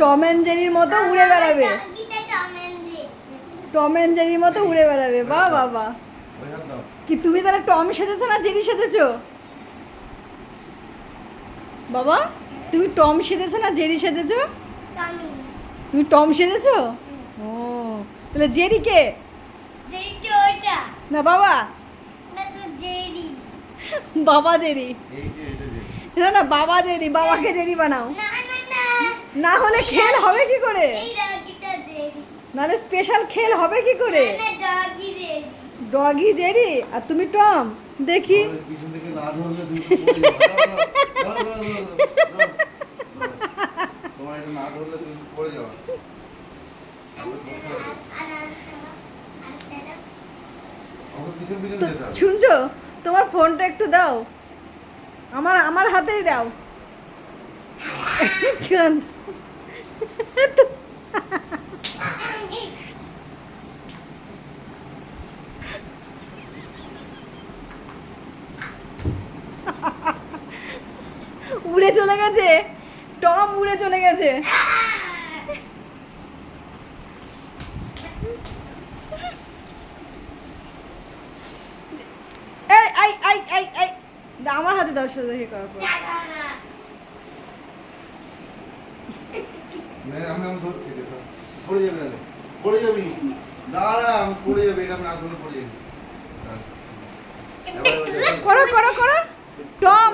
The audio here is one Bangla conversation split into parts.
টম অ্যান্ড জেরির মতো উড়ে বেড়াবে। টম অ্যান্ড জেরির মতো উড়ে বেড়াবে। হাত দাও কি তুমি তাহলে টম সেজেছো না জেরি সেজেছো? বাবা তুমি টম সেজেছো না জেরি সেজেছো? তুমি টম সেজেছো? ও তাহলে জেরি কে? না বাবা। বাবা জেরি। এই যে এটা যে না না বাবা জেরি বাবাকে জেরি বানাও। না হলে খেল হবে কি করে? নাহলে স্পেশাল খেল হবে কি করে? Doggy Jerry? আর তুমি টম দেখি। না না শুনছো? তোমার ফোনটা একটু দাও। আমার আমার হাতেই দাও। উড়ে চলে গেছে। টম উড়ে চলে গেছে। এই আই আই আই আই। দা, আমার হাতে দাও সোজা করার পর। আমি আমি ধরছি পড়ে যাবে পড়ে যাবি। দাঁড়া আমি পড়ে যাবে এটা না ধরলে পড়ে যাবি। এবার ওই দেখো। করো করো করো। টম।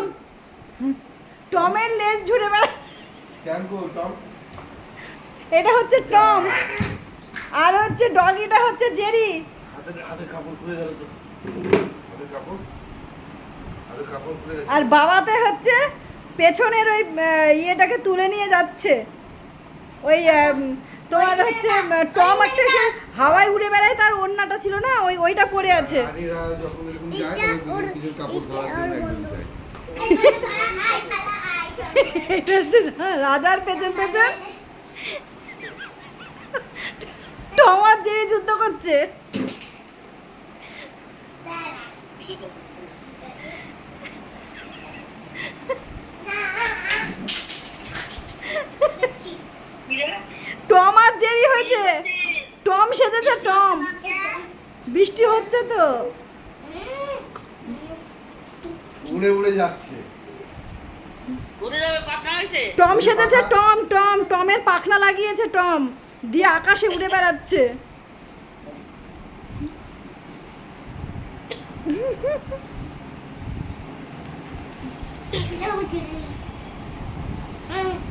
টমের লেজ ঝুড়ে বেড়া ট্যাঙ্কো টম এটা হচ্ছে টম আর হচ্ছে ডগিটা হচ্ছে জেরি আর বাবাতে হচ্ছে পেছনের ওই ইয়েটাকে তুলে নিয়ে যাচ্ছে ওই তোমার হচ্ছে টম একটা সে হাওয়ায় উড়ে বেড়ায় তার ওড়নাটা ছিল না ওই ওইটা পড়ে আছে যখন যায় কাপড় ধরার জন্য রাজার পেছন পেছন? টম আর জেরি যুদ্ধ করছে। টম আর জেরি হয়েছে। টম সেজেছে, টম। বৃষ্টি হচ্ছে তো। উড়ে উড়ে যাচ্ছে। টম সেজেছে টম টম টমের পাখনা লাগিয়েছে টম। দিয়ে আকাশে উড়ে বেড়াচ্ছে।